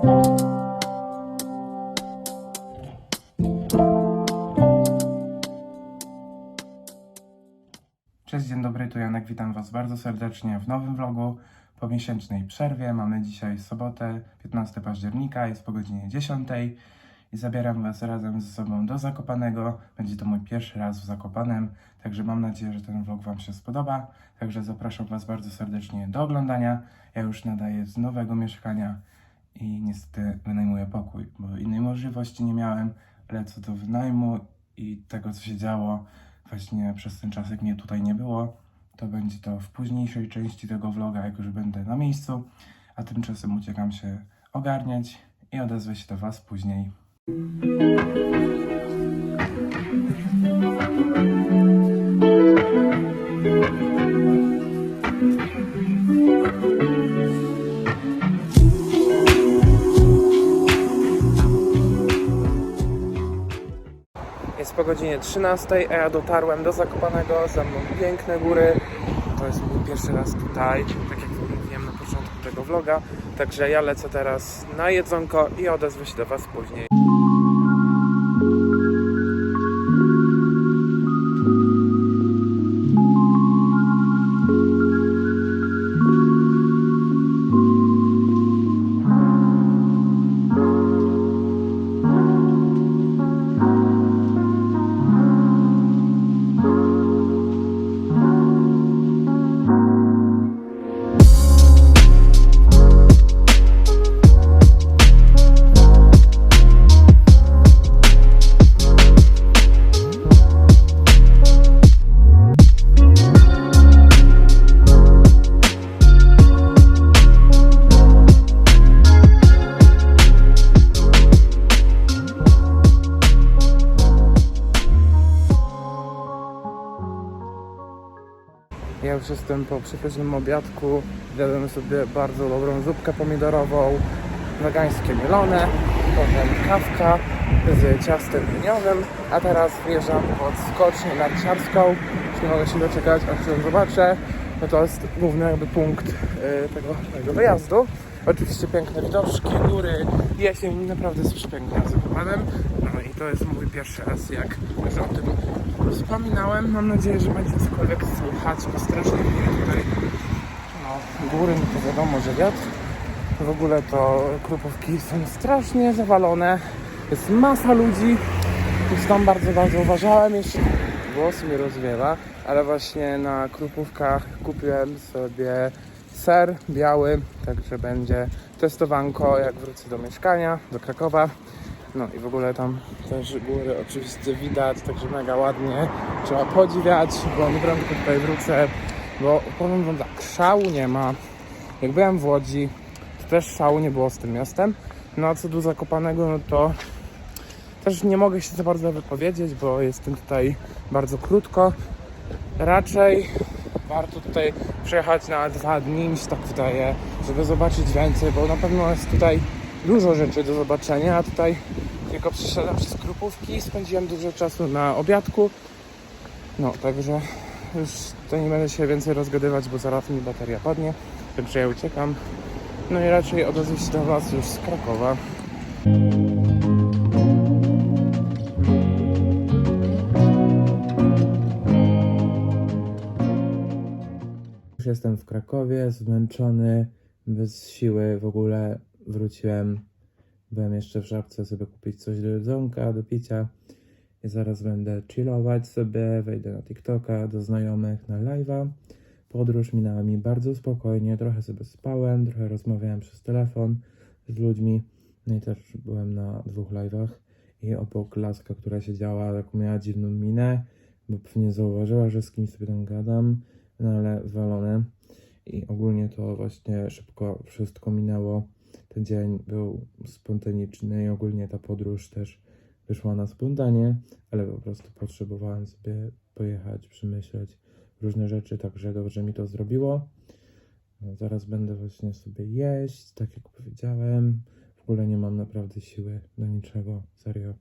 Cześć, dzień dobry, tu Janek, witam Was bardzo serdecznie w nowym vlogu po miesięcznej przerwie. Mamy dzisiaj sobotę, 15 października, jest po godzinie 10 i zabieram Was razem ze sobą do Zakopanego. Będzie to mój pierwszy raz w Zakopanem, także mam nadzieję, że ten vlog Wam się spodoba. Także zapraszam Was bardzo serdecznie do oglądania. Ja już nadaję z nowego mieszkania i niestety wynajmuję pokój, bo innej możliwości nie miałem, ale co do wynajmu i tego, co się działo, właśnie przez ten czas, jak mnie tutaj nie było, to będzie to w późniejszej części tego vloga, jak już będę na miejscu, a tymczasem uciekam się ogarniać i odezwę się do Was później. Po godzinie 13, a ja dotarłem do Zakopanego, za mną piękne góry. To jest mój pierwszy raz tutaj, tak jak mówiłem na początku tego vloga. Także ja lecę teraz na jedzonko i odezwę się do Was później. Ja już jestem po przepysznym obiadku. Jadłem sobie bardzo dobrą zupkę pomidorową, wegańskie mielone, potem kawka z ciastem liniowym, a teraz wjeżdżam pod skocznię narciarską. Już nie mogę się doczekać, aż ją zobaczę. No to jest główny jakby punkt y, tego, tego wyjazdu. Oczywiście piękne widoczki, góry, jesień, naprawdę jest przepięknie z Zakopanem. No i to jest mój pierwszy raz, jak już o tym wspominałem. Mam nadzieję, że będzie cokolwiek słychać, bo strasznie mnie tutaj no, góry, no to wiadomo, że wiatr. W ogóle to krupówki są strasznie zawalone. Jest masa ludzi. Już tam bardzo, bardzo uważałem. Jeszcze głos mi rozwiewa, ale właśnie na krupówkach kupiłem sobie ser biały, także będzie testowanko jak wrócę do mieszkania, do Krakowa. No i w ogóle tam też góry oczywiście widać, także mega ładnie. Trzeba podziwiać, bo nieprędko tutaj wrócę, bo powiem wam tak, szału nie ma. Jak byłem w Łodzi, to też szału nie było z tym miastem. No a co do Zakopanego, no to też nie mogę się za bardzo wypowiedzieć, bo jestem tutaj bardzo krótko. Raczej warto tutaj przyjechać na dwa dni, mi się tak wydaje, żeby zobaczyć więcej, bo na pewno jest tutaj dużo rzeczy do zobaczenia, a tutaj tylko przeszedłem przez Krupówki, spędziłem dużo czasu na obiadku. No, także już to nie będę się więcej rozgadywać, bo zaraz mi bateria padnie, także ja uciekam. No i raczej odezwę się do Was już z Krakowa. Już jestem w Krakowie, zmęczony, bez siły w ogóle wróciłem. Byłem jeszcze w żabce sobie kupić coś do jedzonka, do picia. I zaraz będę chillować sobie, wejdę na TikToka, do znajomych na live'a. Podróż minęła mi bardzo spokojnie, trochę sobie spałem, trochę rozmawiałem przez telefon z ludźmi. No i też byłem na dwóch live'ach. I obok laska, która siedziała, taką miała dziwną minę, bo pewnie zauważyła, że z kimś sobie tam gadam no ale. I ogólnie to właśnie szybko wszystko minęło. Ten dzień był spontaniczny i ogólnie ta podróż też wyszła na spontanie, ale po prostu potrzebowałem sobie pojechać, przemyśleć różne rzeczy, także dobrze mi to zrobiło. No, zaraz będę właśnie sobie jeść, tak jak powiedziałem. W ogóle nie mam naprawdę siły do niczego, serio.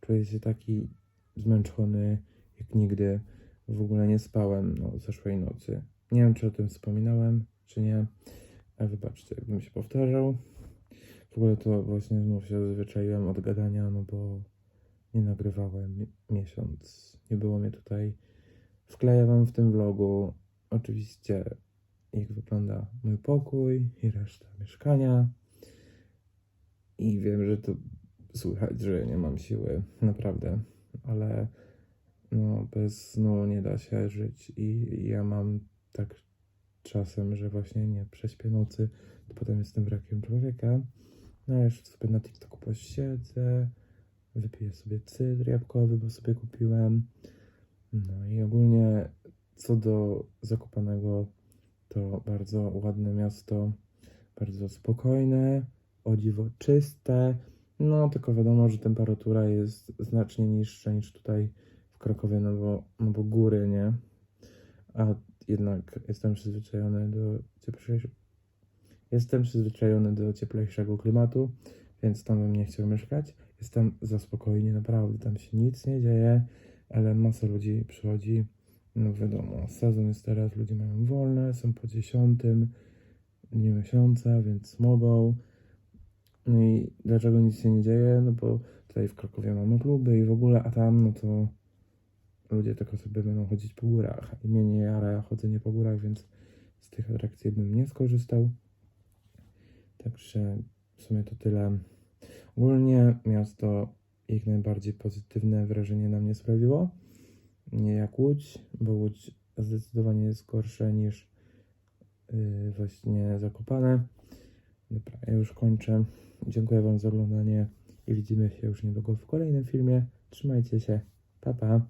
Czuję się taki zmęczony jak nigdy. W ogóle nie spałem no, zeszłej nocy. Nie wiem, czy o tym wspominałem, czy nie. Ale wybaczcie, jakbym się powtarzał. W ogóle to właśnie znów się zwyczaiłem od gadania, no bo nie nagrywałem mi- miesiąc. Nie było mnie tutaj. Wkleję wam w tym vlogu oczywiście jak wygląda mój pokój i reszta mieszkania. I wiem, że to słychać, że nie mam siły, naprawdę, ale no bez snu nie da się żyć i ja mam tak czasem, że właśnie nie prześpię nocy, to potem jestem wrakiem człowieka. No ja jeszcze sobie na TikToku posiedzę, wypiję sobie cydr jabłkowy, bo sobie kupiłem. No i ogólnie co do Zakopanego, to bardzo ładne miasto, bardzo spokojne, o dziwo czyste. No tylko wiadomo, że temperatura jest znacznie niższa niż tutaj Krakowie, no bo, no bo góry, nie? A jednak jestem przyzwyczajony do cieplejszego. Jestem przyzwyczajony do cieplejszego klimatu, więc tam bym nie chciał mieszkać. Jest tam za spokojnie, naprawdę, tam się nic nie dzieje, ale masa ludzi przychodzi. No wiadomo, sezon jest teraz, ludzie mają wolne, są po dziesiątym dniu miesiąca, więc mogą. No i dlaczego nic się nie dzieje? No bo tutaj w Krakowie mamy kluby i w ogóle, a tam no to ludzie tylko sobie będą chodzić po górach. I mnie nie jara chodzenie po górach, więc z tych atrakcji bym nie skorzystał. Także w sumie to tyle. Ogólnie miasto jak najbardziej pozytywne wrażenie na mnie sprawiło. Nie jak Łódź, bo Łódź zdecydowanie jest gorsze niż yy, właśnie Zakopane. Dobra, ja już kończę. Dziękuję Wam za oglądanie i widzimy się już niedługo w kolejnym filmie. Trzymajcie się. Pa, pa.